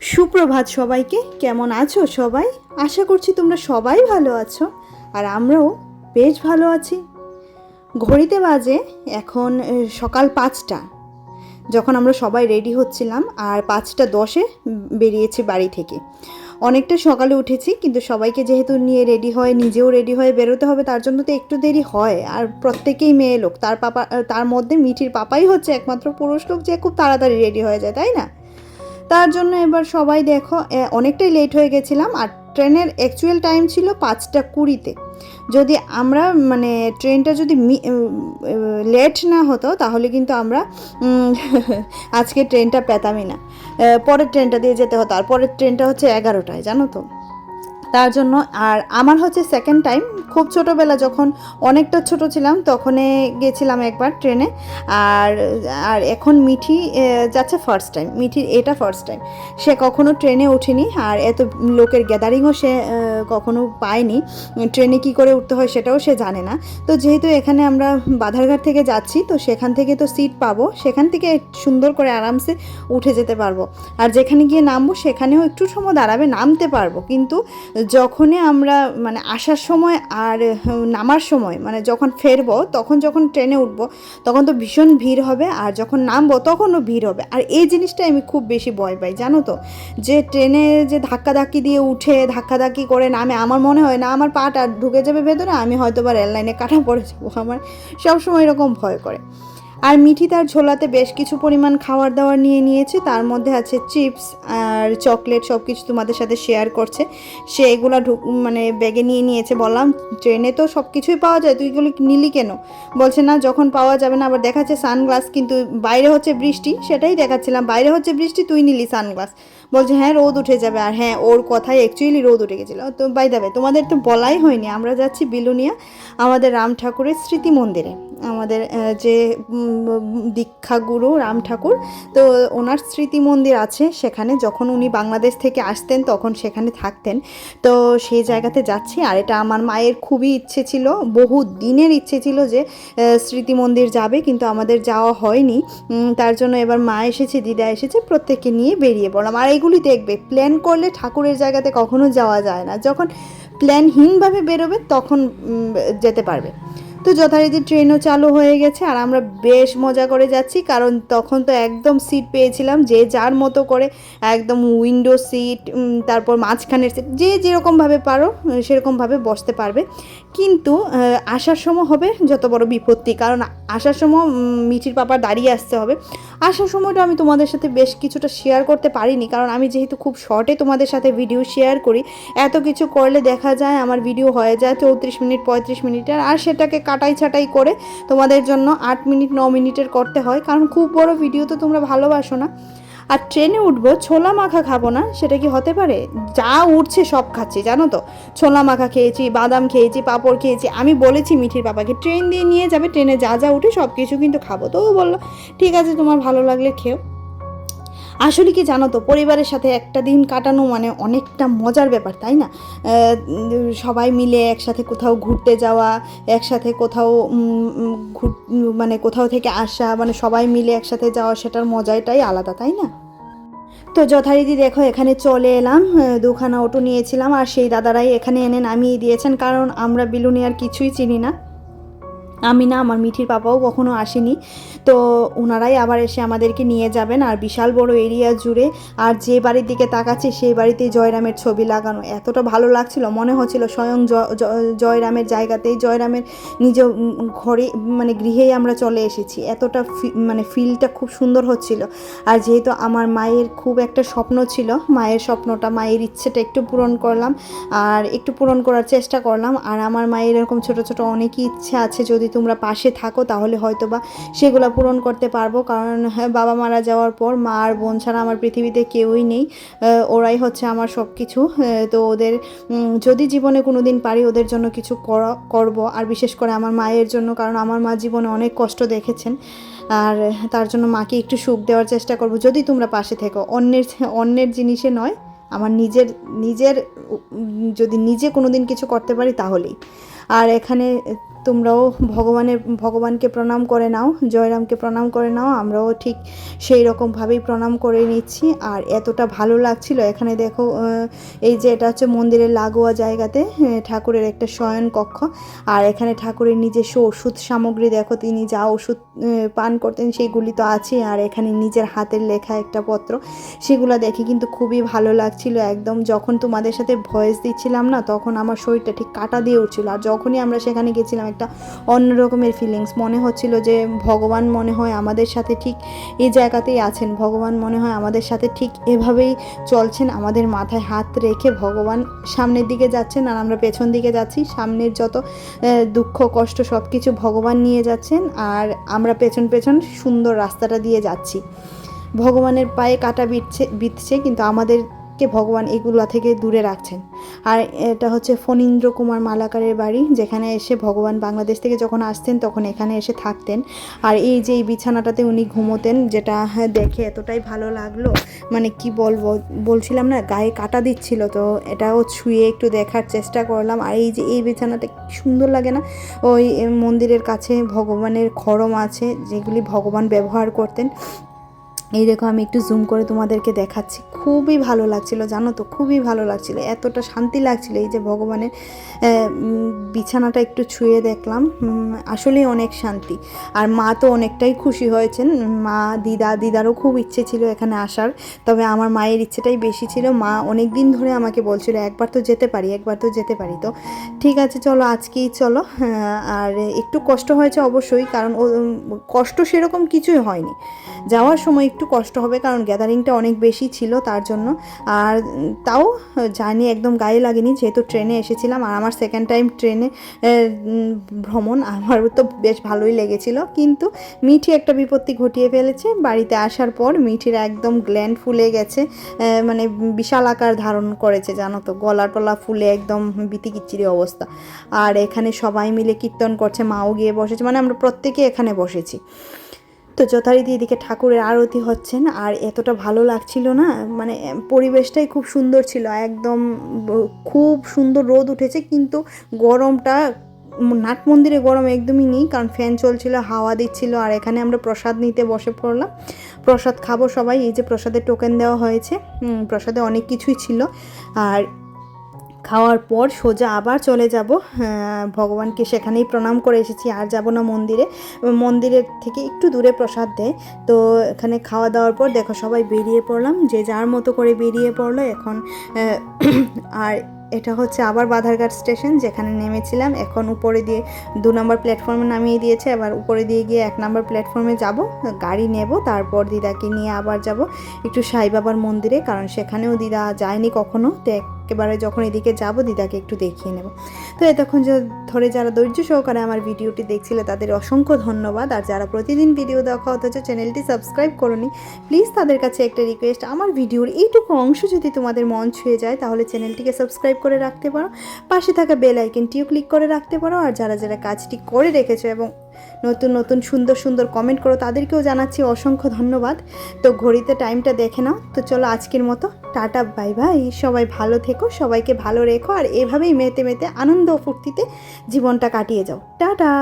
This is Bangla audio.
সুপ্রভাত সবাইকে, কেমন আছো সবাই? আশা করছি তোমরা সবাই ভালো আছো, আর আমরাও বেশ ভালো আছি। ঘড়িতে বাজে এখন সকাল পাঁচটা। যখন আমরা সবাই রেডি হচ্ছিলাম, আর পাঁচটা দশে বেরিয়েছি বাড়ি থেকে। অনেকটা সকালে উঠেছি, কিন্তু সবাইকে যেহেতু নিয়ে রেডি হয়, নিজেও রেডি হয়ে বেরোতে হবে, তার জন্য তো একটু দেরি হয়। আর প্রত্যেকেই মেয়ে লোক, তার পাপা, তার মধ্যে মিঠির পাপাই হচ্ছে একমাত্র পুরুষ লোক যে খুব তাড়াতাড়ি রেডি হয়ে যায়, তাই না? তার জন্য এবার সবাই দেখো অনেকটাই লেট হয়ে গেছিলাম আর ট্রেনের অ্যাকচুয়াল টাইম ছিল পাঁচটা কুড়িতে। যদি আমরা মানে ট্রেনটা যদি লেট না হতো, তাহলে কিন্তু আমরা আজকে ট্রেনটা পেতামই না। পরের ট্রেনটা দিয়ে যেতে হতো, আর পরের ট্রেনটা হচ্ছে এগারোটায়, জানো তো? তার জন্য। আর আমার হচ্ছে সেকেন্ড টাইম খুব ছোটোবেলা যখন অনেকটা ছোট ছিলাম, তখনে গেছিলাম একবার ট্রেনে। আর আর এখন মিঠি যাচ্ছে ফার্স্ট টাইম মিঠির এটা ফার্স্ট টাইম সে কখনো ট্রেনে ওঠেনি, আর এত লোকের গ্যাদারিংও সে কখনো পায়নি। ট্রেনে কি করে উঠতে হয় সেটাও সে জানে না। তো যেহেতু এখানে আমরা বাধারঘাট থেকে যাচ্ছি, তো সেখান থেকে তো সিট পাবো। সেখান থেকে সুন্দর করে আরামসে উঠে যেতে পারব। আর যেখানে গিয়ে নামবো, সেখানেও একটু সময় দাঁড়াবে, নামতে পারব। কিন্তু যখনই আমরা মানে আসার সময় আর নামার সময় মানে যখন ফেরবো, তখন যখন ট্রেনে উঠবো, তখন তো ভীষণ ভিড় হবে, আর যখন নামবো, তখনও ভিড় হবে। আর এই জিনিসটাই আমি খুব বেশি ভয় পাই, জানো তো? যে ট্রেনে যে ধাক্কাধাক্কি দিয়ে উঠে, ধাক্কাধাক্কি করে নামে, আমার মনে হয় না, আমার পাটা ঢুকে যাবে ভেতরে, আমি হয়তো বা রেল লাইনে কাটা পড়ে যাব। আমার সবসময় এরকম ভয় করে। আর মিঠি তার ঝোলাতে বেশ কিছু পরিমাণ খাওয়ার দাওয়ার নিয়ে নিয়েছে। তার মধ্যে আছে চিপস আর চকলেট সব কিছু তোমাদের সাথে শেয়ার করছে। সে এগুলো মানে ব্যাগে নিয়ে নিয়েছে বললাম, ট্রেনে তো সব কিছুই পাওয়া যায়, তুই এগুলো নিলি কেন? বলছে, না, যখন পাওয়া যাবে না, আবার দেখাচ্ছে সানগ্লাস, কিন্তু বাইরে হচ্ছে বৃষ্টি। সেটাই দেখাচ্ছিলাম, বাইরে হচ্ছে বৃষ্টি, তুই নিলি সানগ্লাস। বলছে হ্যাঁ রোদ উঠে যাবে। আর হ্যাঁ ওর কথায় অ্যাকচুয়ালি রোদ উঠে গেছিল। তো বাই দেবে তোমাদের তো বলাই হয়নি, আমরা যাচ্ছি বিলুনিয়া, আমাদের রাম ঠাকুরের স্মৃতি মন্দিরে। আমাদের যে দীক্ষাগুরু রাম ঠাকুর, তো ওনার স্মৃতি মন্দির আছে সেখানে, যখন উনি বাংলাদেশ থেকে আসতেন, তখন সেখানে থাকতেন। তো সেই জায়গাতে যাচ্ছি, আর এটা আমার মায়ের খুবই ইচ্ছে ছিল, বহু দিনের ইচ্ছে ছিল যে স্মৃতি মন্দির যাবে, কিন্তু আমাদের যাওয়া হয়নি। তার জন্য এবার মা এসেছে, দিদা এসেছে, প্রত্যেককে নিয়ে বেরিয়ে পড়লাম। আর এইগুলি দেখবে। প্ল্যান করলে ঠাকুরের জায়গাতে কখনো যাওয়া যায় না। যখন প্ল্যানহীনভাবে বেরোবে, তখন যেতে পারবে। তো যথারীতি ট্রেনও চালু হয়ে গেছে আর আমরা বেশ মজা করে যাচ্ছি, কারণ তখন তো একদম সিট পেয়েছিলাম যে যার মতো করে একদম উইন্ডো সিট তারপর মাঝখানের সিট যে যেরকমভাবে পারো সেরকমভাবে বসতে পারবে। কিন্তু আসার সময় হবে যত বড় বিপত্তি, কারণ আসার সময় মিঠির পাপা দাঁড়িয়ে আসতে হবে। আসার সময়টা আমি তোমাদের সাথে বেশ কিছুটা শেয়ার করতে পারিনি, কারণ আমি যেহেতু খুব শর্টে তোমাদের সাথে ভিডিও শেয়ার করি, এত কিছু করলে দেখা যায়, আমার ভিডিও হয়ে যায় চৌত্রিশ মিনিট, পঁয়ত্রিশ মিনিটের আর সেটাকে কাটাই ছাটাই করে তোমাদের জন্য আট মিনিট, ন মিনিটের করতে হয়। কারণ খুব বড় ভিডিও তো তোমরা ভালোবাসো না। আর ট্রেনে উঠবো, ছোলা মাখা খাব না, সেটা কি হতে পারে? যা উঠছে সব খাচ্ছি, জানো তো? ছোলা মাখা খেয়েছি, বাদাম খেয়েছি, পাঁপড় খেয়েছি, আমি বলেছি মিঠির বাবাকে, ট্রেন দিয়ে নিয়ে যাবে, ট্রেনে যা যা উঠে সব কিছু কিন্তু খাব। তো বলল, ঠিক আছে, তোমার ভালো লাগলে খেও। আসলে কি জানো তো, পরিবারের সাথে একটা দিন কাটানো মানে অনেকটা মজার ব্যাপার, তাই না? সবাই মিলে একসাথে কোথাও ঘুরতে যাওয়া, একসাথে কোথাও মানে কোথাও থেকে আসা মানে সবাই মিলে একসাথে যাওয়া, সেটার মজাটাই আলাদা, তাই না? তো যথারীতি দেখো, এখানে চলে এলাম দুখানা অটো নিয়েছিলাম, আর সেই দাদারাই এখানে এনে নামিয়ে দিয়েছেন, কারণ আমরা বিলুনিয়ার কিছুই চিনি না। আমি না আমার মিঠির পাপাও কখনো আসেনি। তো ওনারাই আবার এসে আমাদেরকে নিয়ে যাবেন। আর বিশাল বড় এরিয়া জুড়ে আর যে বাড়ির দিকে তাকাচ্ছি, সেই বাড়িতেই জয়রামের ছবি লাগানো। এতটা ভালো লাগছিল, মনে হচ্ছিল স্বয়ং জয়রামের জায়গাতেই জয়রামের নিজ ঘরে মানে গৃহেই আমরা চলে এসেছি। এতটা মানে ফিলটা খুব সুন্দর হচ্ছিল। আর যেহেতু আমার মায়ের খুব একটা স্বপ্ন ছিল, মায়ের স্বপ্নটা, মায়ের ইচ্ছেটা একটু পূরণ করলাম। আর একটু পূরণ করার চেষ্টা করলাম। আর আমার মায়ের এরকম ছোট ছোট অনেকই ইচ্ছে আছে যদি তোমরা পাশে থাকো তাহলে হয়তো বা সেগুলো পূরণ করতে পারব। কারণ হ্যাঁ, বাবা মারা যাওয়ার পর মা আর বোন ছাড়া আমার পৃথিবীতে কেউই নেই। ওরাই হচ্ছে আমার সব কিছু তো ওদের যদি জীবনে কোনো দিন পারি ওদের জন্য কিছু করা করব। আর বিশেষ করে আমার মায়ের জন্য কারণ আমার মা জীবনে অনেক কষ্ট দেখেছেন। আর তার জন্য মাকে একটু সুখ দেওয়ার চেষ্টা করব। যদি তোমরা পাশে থেকো অন্যের অন্যের জিনিসে নয় আমার নিজের নিজের যদি নিজে কোনো দিন কিছু করতে পারি তাহলেই। আর এখানে তোমরাও ভগবানের, ভগবানকে প্রণাম করে নাও, জয়রামকে প্রণাম করে নাও, আমরাও ঠিক সেই রকমভাবেই প্রণাম করে নিচ্ছি। আর এতটা ভালো লাগছিল, এখানে দেখো এই যে এটা হচ্ছে মন্দিরের লাগোয়া জায়গাতে ঠাকুরের একটা শয়ন কক্ষ। আর এখানে ঠাকুরের নিজস্ব ওষুধ সামগ্রী, দেখো তিনি যা ওষুধ পান করতেন সেইগুলি তো আছে আর এখানে নিজের হাতের লেখা একটা পত্র, সেগুলো দেখে কিন্তু খুবই ভালো লাগছিল। একদম যখন তোমাদের সাথে ভয়েস দিচ্ছিলাম না, তখন আমার শরীরটা ঠিক কাটা দিয়ে উঠছিল। আর যখনই আমরা সেখানে গেছিলাম একটা অন্য রকমের ফিলিংস মনে হচ্ছিল যে ভগবান মনে হয় আমাদের সাথে ঠিক এই জায়গাতেই আছেন। ভগবান মনে হয় আমাদের সাথে ঠিক এভাবেই চলছেন। আমাদের মাথায় হাত রেখে ভগবান সামনের দিকে যাচ্ছেন আর আমরা পেছন দিকে যাচ্ছি। সামনের যত দুঃখ, কষ্ট সব কিছু ভগবান নিয়ে যাচ্ছেন আর আমরা পেছন পেছন সুন্দর রাস্তাটা দিয়ে যাচ্ছি। ভগবানের পায়ে কাটা বিটছে বিতছে কিন্তু আমাদেরকে ভগবান এগুলা থেকে দূরে রাখছেন। আর এটা হচ্ছে ফণীন্দ্র কুমার মালাকারের বাড়ি, যেখানে এসে ভগবান বাংলাদেশ থেকে যখন আসতেন, তখন এখানে এসে থাকতেন। আর এই যে এই বিছানাটাতে উনি ঘুমোতেন, যেটা দেখে এতটাই ভালো লাগল মানে কি বলব, বলছিলাম না, গায়ে কাটা দিচ্ছিল, তো এটাও ছুঁয়ে একটু দেখার চেষ্টা করলাম। আর এই যে এই বিছানাটা সুন্দর লাগে না, ওই মন্দিরের কাছে ভগবানের খরম আছে, যেগুলি ভগবান ব্যবহার করতেন। এই দেখো আমি একটু জুম করে তোমাদেরকে দেখাচ্ছি। খুবই ভালো লাগছিল জানো তো? খুবই ভালো লাগছিল। এতটা শান্তি লাগছিল। এই যে ভগবানের বিছানাটা একটু ছুঁয়ে দেখলাম। আসলেই অনেক শান্তি। আর মা তো অনেকটাই খুশি হয়েছেন। মা দিদা দিদারও খুব ইচ্ছে ছিল এখানে আসার। তবে আমার মায়ের ইচ্ছেটাই বেশি ছিল। মা অনেক দিন ধরে আমাকে বলছিল একবার তো যেতে পারি একবার তো যেতে পারি। তো ঠিক আছে চলো আজকেই চলো। হ্যাঁ, আর একটু কষ্ট হয়েছে অবশ্যই কারণ কষ্ট সেরকম কিছুই হয়নি। যাওয়ার সময় একটু কষ্ট হবে, কারণ গ্যাদারিংটা অনেক বেশি ছিল তার জন্য। আর তাও জার্নি একদম গায়ে লাগেনি, যেহেতু ট্রেনে এসেছিলাম। আর আমার সেকেন্ড টাইম ট্রেনে ভ্রমণ আমার তো বেশ ভালোই লেগেছিল। কিন্তু মিঠি একটা বিপত্তি ঘটিয়ে ফেলেছে। বাড়িতে আসার পর মিঠির একদম গ্ল্যান্ড ফুলে গেছে। মানে বিশাল আকার ধারণ করেছে, জানো তো? গলা টলা ফুলে একদম বিতিকিচ্ছিরি অবস্থা। আর এখানে সবাই মিলে কীর্তন করছে, মাও গিয়ে বসেছে। মানে আমরা প্রত্যেকে এখানে বসেছি। তো যথারীতি এদিকে ঠাকুরের আরতি হচ্ছেন, আর এতটা ভালো লাগছিল না মানে পরিবেশটাই খুব সুন্দর ছিল, একদম খুব সুন্দর রোদ উঠেছে, কিন্তু গরমটা নাট মন্দিরে গরম একদমই নেই, কারণ ফ্যান চলছিল, হাওয়া দিচ্ছিল, আর এখানে আমরা প্রসাদ নিতে বসে পড়লাম। প্রসাদ খাব সবাই, এই যে প্রসাদের টোকেন দেওয়া হয়েছে প্রসাদে অনেক কিছুই ছিল, আর খাওয়ার পর সোজা আবার চলে যাব। ভগবানকে সেখানেই প্রণাম করে এসেছি। আর যাব না মন্দিরে। মন্দিরের থেকে একটু দূরে প্রসাদ দেয়। তো এখানে খাওয়া দাওয়ার পর দেখো সবাই বেরিয়ে পড়লাম। যে যার মতো করে বেরিয়ে পড়ল এখন আর এটা হচ্ছে আবার বাধারঘাট স্টেশন যেখানে নেমেছিলাম। এখন উপরে দিয়ে দু নম্বর প্ল্যাটফর্মে নামিয়ে দিয়েছে। এবার উপরে দিয়ে গিয়ে এক নম্বর প্ল্যাটফর্মে যাব, গাড়ি নেব, তারপর দিদাকে নিয়ে আবার যাব। একটু সাই বাবার মন্দিরে, কারণ সেখানেও দিদা যায়নি কখনো। তো একেবারে যখন এদিকে যাব, দিদাকে একটু দেখিয়ে নেব। তো এতক্ষণ ধরে যারা ধৈর্য সহকারে আমার ভিডিওটি দেখছিল, তাদের অসংখ্য ধন্যবাদ। আর যারা প্রতিদিন ভিডিও দেখা অথচ চ্যানেলটি সাবস্ক্রাইব করনি প্লিজ তাদের কাছে একটা রিকোয়েস্ট আমার ভিডিওর এইটুকু অংশ যদি তোমাদের মন ছুঁয়ে যায়, তাহলে চ্যানেলটিকে সাবস্ক্রাইব করে রাখতে পারো। পাশে থাকা বেল আইকনটিও ক্লিক করে রাখতে পারো। আর যারা যারা কাজটি করে রেখেছো এবং নতুন নতুন সুন্দর সুন্দর কমেন্ট করো, তাদেরকেও জানাচ্ছি অসংখ্য ধন্যবাদ। তো ঘড়িতে টাইমটা দেখে নাও। তো চলো আজকের মতো, টাটা বাই বাই সবাই ভালো থেকো, সবাইকে ভালো রেখো, আর এভাবেই মেতে মেতে আনন্দ ফুর্তিতে জীবনটা কাটিয়ে যাও। টাটা!